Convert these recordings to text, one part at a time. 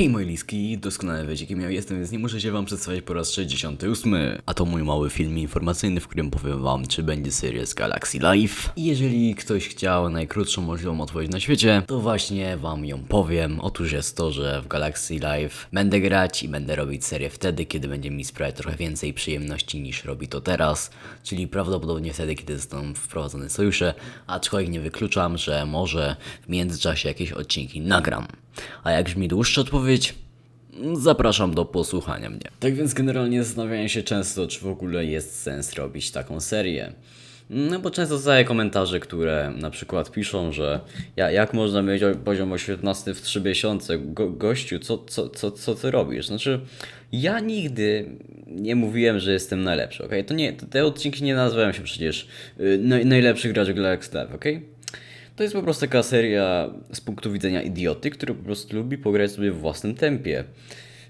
Hej moi liski, doskonale wiecie kim ja jestem, więc nie muszę się wam przedstawiać po raz 68. A to mój mały film informacyjny, w którym powiem wam, czy będzie seria z Galaxy Life. I jeżeli ktoś chciał najkrótszą możliwą odpowiedź na świecie, to właśnie wam ją powiem. Otóż jest to, że w Galaxy Life będę grać i będę robić serię wtedy, kiedy będzie mi sprawiać trochę więcej przyjemności niż robi to teraz. Czyli prawdopodobnie wtedy, kiedy zostaną wprowadzone sojusze, aczkolwiek nie wykluczam, że może w międzyczasie jakieś odcinki nagram. A jak brzmi dłuższa odpowiedź? Zapraszam do posłuchania mnie. Tak więc generalnie zastanawiałem się często, czy w ogóle jest sens robić taką serię. No bo często dostaję komentarze, które na przykład piszą, że ja, jak można mieć poziom oświetlasty w 3 miesiące? Go, gościu, co, co, co, co ty robisz? Znaczy, ja nigdy nie mówiłem, że jestem najlepszy, okej? To nie, te odcinki nie nazywałem się przecież y, naj, najlepszy gracz Galaxy Live, okej? To jest po prostu taka seria z punktu widzenia idioty, który po prostu lubi pograć sobie w własnym tempie.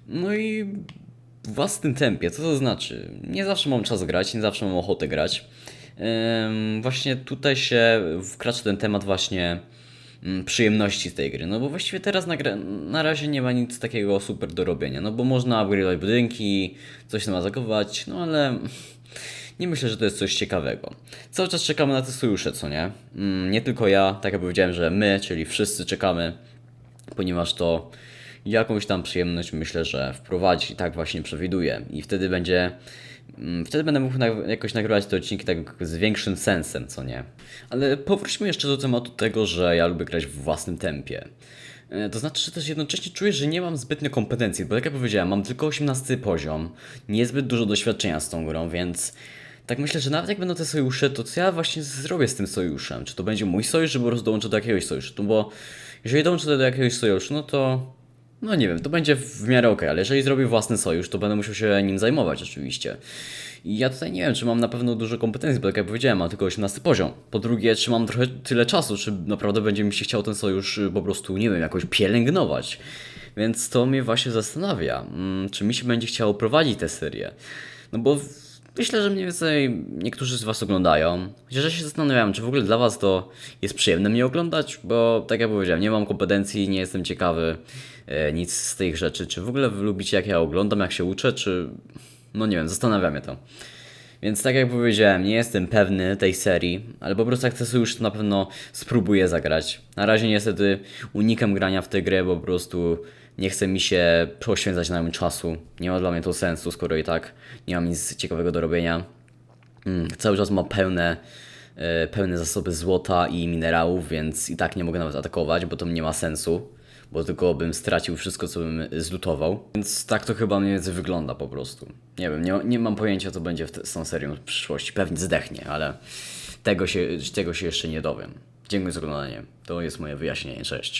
No i w własnym tempie, co to znaczy? Nie zawsze mam czas grać, nie zawsze mam ochotę grać. Właśnie tutaj się wkracza ten temat właśnie przyjemności z tej gry. No bo właściwie teraz na, na razie nie ma nic takiego super do robienia. No bo można upgrade'ować budynki, coś tam atakować, no ale nie myślę, że to jest coś ciekawego. Cały czas czekamy na te sojusze, co nie? Mm, Nie tylko ja, tak jak powiedziałem, że my, czyli wszyscy czekamy, ponieważ to jakąś tam przyjemność myślę, że wprowadzi tak właśnie przewiduję. I wtedy będzie. mm, Wtedy będę mógł jakoś nagrywać te odcinki tak z większym sensem, co nie? Ale powróćmy jeszcze do tematu tego, że ja lubię grać w własnym tempie. E, To znaczy, że też jednocześnie czuję, że nie mam zbytnio kompetencji, bo jak ja powiedziałem, mam tylko 18 poziom, niezbyt dużo doświadczenia z tą grą, więc tak myślę, że nawet jak będą te sojusze, to co ja właśnie zrobię z tym sojuszem? Czy to będzie mój sojusz, czy po prostu dołączę do jakiegoś sojuszu? No bo jeżeli dołączę do jakiegoś sojuszu, no to no nie wiem, to będzie w miarę okej, ale jeżeli zrobię własny sojusz, to będę musiał się nim zajmować oczywiście. I ja tutaj nie wiem, czy mam na pewno dużo kompetencji, bo jak ja powiedziałem, mam tylko 18 poziom. Po drugie, czy mam trochę tyle czasu, czy naprawdę będzie mi się chciał ten sojusz y, po prostu, nie wiem, jakoś pielęgnować. Więc to mnie właśnie zastanawia, mm, czy mi się będzie chciało prowadzić tę serię. No bo myślę, że mniej więcej niektórzy z Was oglądają. Chociaż ja się zastanawiam, czy w ogóle dla Was to jest przyjemne mnie oglądać, bo tak jak powiedziałem, nie mam kompetencji, nie jestem ciekawy e, nic z tych rzeczy. Czy w ogóle Wy lubicie, jak ja oglądam, jak się uczę, czy. No nie wiem, zastanawia mnie to. Więc tak jak powiedziałem, nie jestem pewny tej serii, ale po prostu jak to na pewno spróbuję zagrać. Na razie niestety unikam grania w tę grę, bo po prostu nie chce mi się poświęcać na nią czasu. Nie ma dla mnie to sensu, skoro i tak nie mam nic ciekawego do robienia. Mm, cały czas ma pełne, e, pełne zasoby złota i minerałów, więc i tak nie mogę nawet atakować, bo to nie ma sensu. Bo tylko bym stracił wszystko, co bym zlutował. Więc tak to chyba mniej więcej wygląda po prostu. Nie wiem, nie, nie mam pojęcia, co będzie z tą serią w przyszłości. Pewnie zdechnie, ale tego się, tego się jeszcze nie dowiem. Dziękuję za oglądanie. To jest moje wyjaśnienie. Cześć.